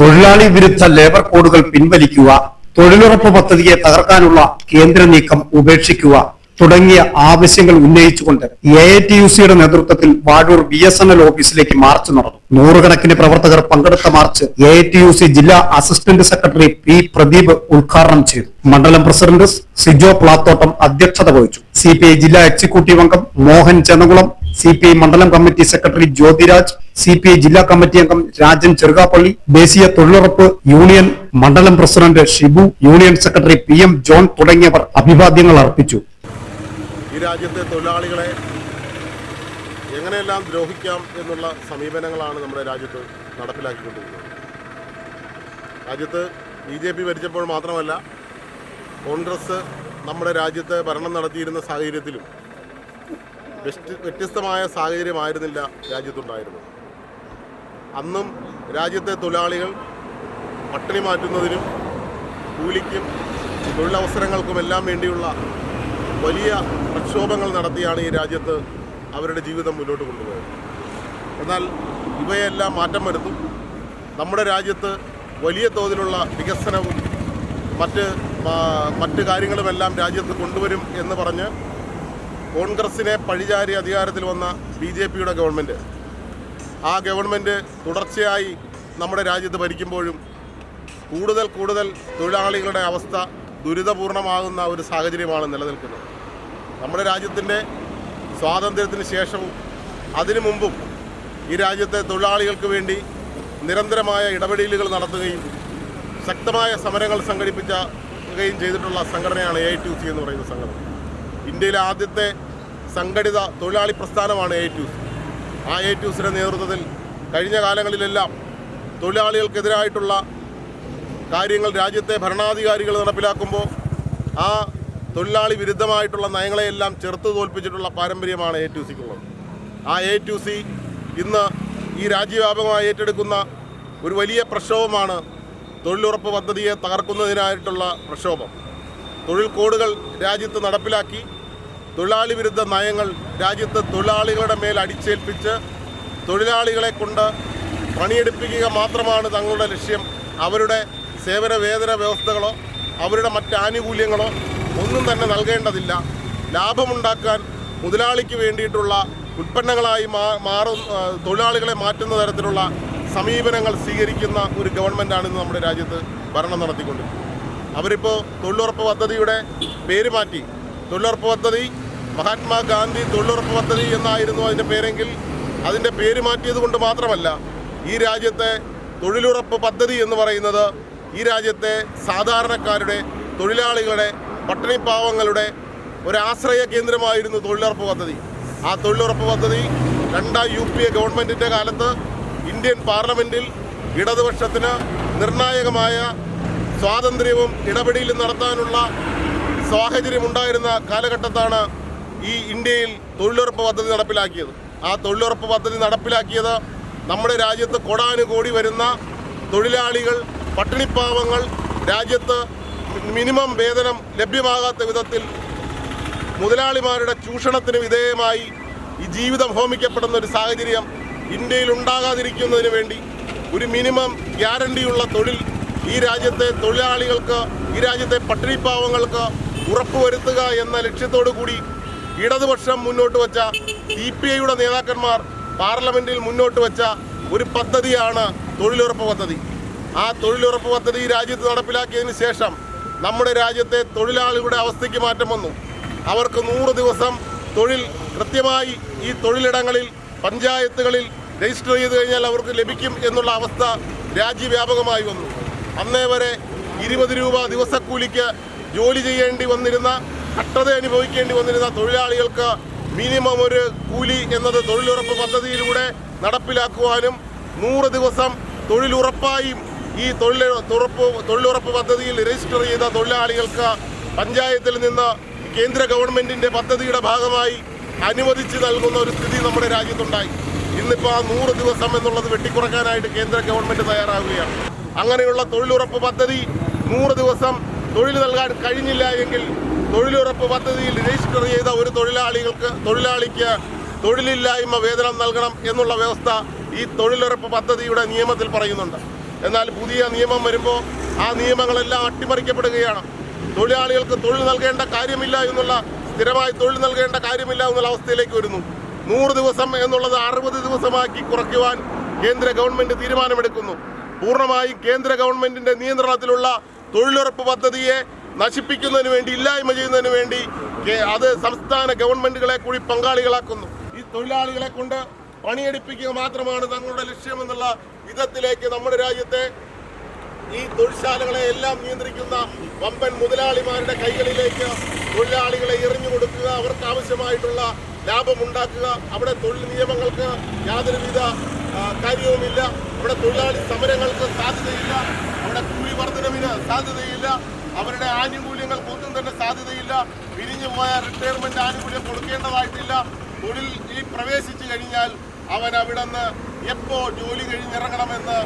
തൊഴിലാളി വിരുദ്ധ ലേബർ കോഡുകൾ പിൻവലിക്കുക തൊഴിലുറപ്പ് പദ്ധതിയെ തകർക്കാനുള്ള കേന്ദ്ര നീക്കം ഉപേക്ഷിക്കുക തുടങ്ങിയ ആവശ്യങ്ങൾ ഉന്നയിച്ചുകൊണ്ട് എ ഐ ടി യു സിയുടെ നേതൃത്വത്തിൽ Vazhoor B S N L ഓഫീസിലേക്ക് മാർച്ച് നടന്നു. നൂറുകണക്കിന് പ്രവർത്തകർ പങ്കെടുത്ത march A I T U C ജില്ലാ അസിസ്റ്റന്റ് സെക്രട്ടറി പി പ്രദീപ് ഉദ്ഘാടനം ചെയ്തു. മണ്ഡലം പ്രസിഡന്റ് സിജോ പ്ലാത്തോട്ടം അധ്യക്ഷത വഹിച്ചു. സി ജില്ലാ എക്സിക്യൂട്ടീവ് അംഗം Mohan Chennakulam C P I മണ്ഡലം committee secretary Jyothiraj C P I ജില്ലാ കമ്മിറ്റി അംഗം രാജൻ ചെറുകാപ്പള്ളി ദേശീയ തൊഴിലുറപ്പ് യൂണിയൻ മണ്ഡലം president Shibu union secretary P M John തുടങ്ങിയവർ അഭിവാദ്യങ്ങൾ അർപ്പിച്ചു. ഈ രാജ്യത്തെ തൊഴിലാളികളെ എങ്ങനെയെല്ലാം ദ്രോഹിക്കാം എന്നുള്ള സമീപനങ്ങളാണ് നമ്മുടെ രാജ്യത്ത് നടപ്പിലാക്കിക്കൊണ്ടിരിക്കുന്നത്. രാജ്യത്ത് ബി ജെ പി ഭരിച്ചപ്പോൾ മാത്രമല്ല കോൺഗ്രസ് നമ്മുടെ രാജ്യത്ത് ഭരണം നടത്തിയിരുന്ന സാഹചര്യത്തിലും വ്യത്യസ്തമായ സാഹചര്യമായിരുന്നില്ല രാജ്യത്തുണ്ടായിരുന്നത്. അന്നും രാജ്യത്തെ തൊഴിലാളികൾ പട്ടിണി മാറ്റുന്നതിനും കൂലിക്കും തൊഴിലവസരങ്ങൾക്കുമെല്ലാം വേണ്ടിയുള്ള വലിയ പ്രക്ഷോഭങ്ങൾ നടത്തിയാണ് ഈ രാജ്യത്ത് അവരുടെ ജീവിതം മുന്നോട്ട് കൊണ്ടുപോയത്. എന്നാൽ ഇവയെല്ലാം മാറ്റം വരുത്തും. നമ്മുടെ രാജ്യത്ത് വലിയ തോതിലുള്ള വികസനവും മറ്റ് മറ്റ് കാര്യങ്ങളുമെല്ലാം രാജ്യത്ത് കൊണ്ടുവരും എന്ന് പറഞ്ഞ് കോൺഗ്രസിനെ പഴിചാരി അധികാരത്തിൽ വന്ന ബി ജെ പിയുടെ ഗവൺമെന്റ്. ആ ഗവൺമെന്റ് തുടർച്ചയായി നമ്മുടെ രാജ്യത്ത് ഭരിക്കുമ്പോഴും കൂടുതൽ കൂടുതൽ തൊഴിലാളികളുടെ അവസ്ഥ ദുരിതപൂർണമാകുന്ന ഒരു സാഹചര്യമാണ് നിലനിൽക്കുന്നത്. നമ്മുടെ രാജ്യത്തിന്റെ സ്വാതന്ത്ര്യത്തിന് ശേഷവും അതിനു മുമ്പും ഈ രാജ്യത്തെ തൊഴിലാളികൾക്ക് വേണ്ടി നിരന്തരമായ ഇടപെടലുകൾ നടത്തുകയും ശക്തമായ സമരങ്ങൾ സംഘടിപ്പിക്കുകയും ചെയ്തിട്ടുള്ള സംഘടനയാണ് എ ഐ ടി സി എന്ന് പറയുന്ന സംഘടന. ഇന്ത്യയിലെ ആദ്യത്തെ സംഘടിത തൊഴിലാളി പ്രസ്ഥാനമാണ് എ ആ എ നേതൃത്വത്തിൽ കഴിഞ്ഞ കാലങ്ങളിലെല്ലാം തൊഴിലാളികൾക്കെതിരായിട്ടുള്ള കാര്യങ്ങൾ രാജ്യത്തെ ഭരണാധികാരികൾ നടപ്പിലാക്കുമ്പോൾ ആ തൊഴിലാളി വിരുദ്ധമായിട്ടുള്ള നയങ്ങളെയെല്ലാം ചെറുത്ത് തോൽപ്പിച്ചിട്ടുള്ള പാരമ്പര്യമാണ് എ ടു സിക്കുള്ളത് ആ എ ടു സി ഇന്ന് ഈ രാജ്യവ്യാപകമായി ഏറ്റെടുക്കുന്ന ഒരു വലിയ പ്രക്ഷോഭമാണ് തൊഴിലുറപ്പ് പദ്ധതിയെ തകർക്കുന്നതിനായിട്ടുള്ള പ്രക്ഷോഭം. തൊഴിൽ കോഡുകൾ രാജ്യത്ത് നടപ്പിലാക്കി. തൊഴിലാളി വിരുദ്ധ നയങ്ങൾ രാജ്യത്ത് തൊഴിലാളികളുടെ മേൽ അടിച്ചേൽപ്പിച്ച് തൊഴിലാളികളെ കൊണ്ട് പണിയെടുപ്പിക്കുക മാത്രമാണ് തങ്ങളുടെ ലക്ഷ്യം. അവരുടെ സേവന വേതന വ്യവസ്ഥകളോ അവരുടെ മറ്റ് ആനുകൂല്യങ്ങളോ ഒന്നും തന്നെ നൽകേണ്ടതില്ല. ലാഭമുണ്ടാക്കാൻ മുതലാളിക്ക് വേണ്ടിയിട്ടുള്ള ഉൽപ്പന്നങ്ങളായി മാറും തൊഴിലാളികളെ മാറ്റുന്ന തരത്തിലുള്ള സമീപനങ്ങൾ സ്വീകരിക്കുന്ന ഒരു ഗവൺമെന്റാണ് ഇന്ന് നമ്മുടെ രാജ്യത്ത് ഭരണം നടത്തിക്കൊണ്ടിരിക്കുന്നത്. അവരിപ്പോൾ തൊഴിലുറപ്പ് പദ്ധതിയുടെ പേര് മാറ്റി. തൊഴിലുറപ്പ് പദ്ധതി മഹാത്മാഗാന്ധി തൊഴിലുറപ്പ് പദ്ധതി എന്നായിരുന്നു അതിന്റെ പേരെങ്കിൽ അതിന്റെ പേര് മാറ്റിയത് കൊണ്ട് മാത്രമല്ല ഈ രാജ്യത്തെ തൊഴിലുറപ്പ് പദ്ധതി എന്ന് പറയുന്നത് ഈ രാജ്യത്തെ സാധാരണക്കാരുടെ തൊഴിലാളികളുടെ പട്ടിണിപ്പാവങ്ങളുടെ ഒരാശ്രയ കേന്ദ്രമായിരുന്നു തൊഴിലുറപ്പ് പദ്ധതി. ആ തൊഴിലുറപ്പ് പദ്ധതി രണ്ടാം യു പി എ ഗവൺമെന്റിന്റെ കാലത്ത് ഇന്ത്യൻ പാർലമെന്റിൽ ഇടതുപക്ഷത്തിന് നിർണായകമായ സ്വാതന്ത്ര്യവും ഇടപെടലും നടത്താനുള്ള സാഹചര്യമുണ്ടായിരുന്ന കാലഘട്ടത്താണ് ഈ ഇന്ത്യയിൽ തൊഴിലുറപ്പ് പദ്ധതി നടപ്പിലാക്കിയത്. ആ തൊഴിലുറപ്പ് പദ്ധതി നടപ്പിലാക്കിയത് നമ്മുടെ രാജ്യത്ത് കോടാനുകോടി വരുന്ന തൊഴിലാളികൾ പട്ടിണിപ്പാവങ്ങൾ രാജ്യത്ത് മിനിമം വേതനം ലഭ്യമാകാത്ത വിധത്തിൽ മുതലാളിമാരുടെ ചൂഷണത്തിന് വിധേയമായി ഈ ജീവിതം ഹോമിക്കപ്പെടുന്ന ഒരു സാഹചര്യം ഇന്ത്യയിൽ ഉണ്ടാകാതിരിക്കുന്നതിന് വേണ്ടി ഒരു മിനിമം ഗ്യാരണ്ടിയുള്ള തൊഴിൽ ഈ രാജ്യത്തെ തൊഴിലാളികൾക്ക് ഈ രാജ്യത്തെ പട്ടിണിപ്പാവങ്ങൾക്ക് ഉറപ്പുവരുത്തുക എന്ന ലക്ഷ്യത്തോടു കൂടി ഇടതുപക്ഷം മുന്നോട്ട് വച്ച സി പി ഐയുടെ നേതാക്കന്മാർ പാർലമെന്റിൽ മുന്നോട്ട് വച്ച ഒരു പദ്ധതിയാണ് തൊഴിലുറപ്പ് പദ്ധതി. ആ തൊഴിലുറപ്പ് പദ്ധതി രാജ്യത്ത് നടപ്പിലാക്കിയതിന് ശേഷം നമ്മുടെ രാജ്യത്തെ തൊഴിലാളികളുടെ അവസ്ഥയ്ക്ക് മാറ്റം വന്നു. അവർക്ക് നൂറ് ദിവസം തൊഴിൽ കൃത്യമായി ഈ തൊഴിലിടങ്ങളിൽ പഞ്ചായത്തുകളിൽ രജിസ്റ്റർ ചെയ്ത് കഴിഞ്ഞാൽ അവർക്ക് ലഭിക്കും എന്നുള്ള അവസ്ഥ രാജ്യവ്യാപകമായി വന്നു. അന്നേ വരെ ഇരുപത് രൂപ ദിവസക്കൂലിക്ക് ജോലി ചെയ്യേണ്ടി വന്നിരുന്ന കട്ടത അനുഭവിക്കേണ്ടി വന്നിരുന്ന തൊഴിലാളികൾക്ക് മിനിമം ഒരു കൂലി എന്നത് തൊഴിലുറപ്പ് പദ്ധതിയിലൂടെ നടപ്പിലാക്കുവാനും നൂറ് ദിവസം തൊഴിലുറപ്പായും ഈ തൊഴിൽ തുറപ്പ് തൊഴിലുറപ്പ് പദ്ധതിയിൽ രജിസ്റ്റർ ചെയ്ത തൊഴിലാളികൾക്ക് പഞ്ചായത്തിൽ നിന്ന് കേന്ദ്ര ഗവൺമെന്റിന്റെ പദ്ധതിയുടെ ഭാഗമായി അനുവദിച്ച് നൽകുന്ന ഒരു സ്ഥിതി നമ്മുടെ രാജ്യത്തുണ്ടായി. ഇന്നിപ്പോൾ ആ നൂറ് ദിവസം എന്നുള്ളത് വെട്ടിക്കുറക്കാനായിട്ട് കേന്ദ്ര ഗവൺമെന്റ് തയ്യാറാവുകയാണ്. അങ്ങനെയുള്ള തൊഴിലുറപ്പ് പദ്ധതി നൂറ് ദിവസം തൊഴിൽ നൽകാൻ കഴിഞ്ഞില്ല എങ്കിൽ തൊഴിലുറപ്പ് പദ്ധതിയിൽ രജിസ്റ്റർ ചെയ്ത ഒരു തൊഴിലാളികൾക്ക് തൊഴിലാളിക്ക് തൊഴിലില്ലായ്മ വേതനം നൽകണം എന്നുള്ള വ്യവസ്ഥ ഈ തൊഴിലുറപ്പ് പദ്ധതിയുടെ നിയമത്തിൽ പറയുന്നുണ്ട്. എന്നാൽ പുതിയ നിയമം വരുമ്പോൾ ആ നിയമങ്ങളെല്ലാം അട്ടിമറിക്കപ്പെടുകയാണ്. തൊഴിലാളികൾക്ക് തൊഴിൽ നൽകേണ്ട കാര്യമില്ല എന്നുള്ള സ്ഥിരമായി തൊഴിൽ നൽകേണ്ട കാര്യമില്ല എന്നുള്ള അവസ്ഥയിലേക്ക് വരുന്നു. നൂറ് ദിവസം എന്നുള്ളത് അറുപത് ദിവസമാക്കി കുറയ്ക്കുവാൻ കേന്ദ്ര ഗവൺമെന്റ് തീരുമാനമെടുക്കുന്നു. പൂർണമായും കേന്ദ്ര ഗവൺമെന്റിന്റെ നിയന്ത്രണത്തിലുള്ള തൊഴിലുറപ്പ് പദ്ധതിയെ നശിപ്പിക്കുന്നതിന് വേണ്ടി ഇല്ലായ്മ ചെയ്യുന്നതിന് വേണ്ടി അത് സംസ്ഥാന ഗവൺമെന്റുകളെ കൂടി പങ്കാളികളാക്കുന്നു. ഈ തൊഴിലാളികളെ കൊണ്ട് പണിയെടുപ്പിക്കുക മാത്രമാണ് തങ്ങളുടെ ലക്ഷ്യമെന്നുള്ള വിധത്തിലേക്ക് നമ്മുടെ രാജ്യത്തെ ഈ തൊഴിൽശാലകളെ എല്ലാം നിയന്ത്രിക്കുന്ന വമ്പൻ മുതലാളിമാരുടെ കൈകളിലേക്ക് തൊഴിലാളികളെ എറിഞ്ഞു കൊടുക്കുക അവർക്ക് ആവശ്യമായിട്ടുള്ള ലാഭം ഉണ്ടാക്കുക അവിടെ തൊഴിൽ നിയമങ്ങൾക്ക് യാതൊരുവിധ കാര്യവുമില്ല. അവിടെ തൊഴിലാളി സമരങ്ങൾക്ക് സാധ്യതയില്ല. അവിടെ കൂലി വർധനവിന് സാധ്യതയില്ല. അവരുടെ ആനുകൂല്യങ്ങൾ ഒന്നും തന്നെ സാധ്യതയില്ല. പിരിഞ്ഞു പോയ റിട്ടയർമെന്റ് ആനുകൂല്യം കൊടുക്കേണ്ടതായിട്ടില്ല. തൊഴിൽ ഈ പ്രവേശിച്ചു കഴിഞ്ഞാൽ അവൻ അവിടെ നിന്ന് എപ്പോ ജോലി കഴിഞ്ഞിറങ്ങണമെന്ന്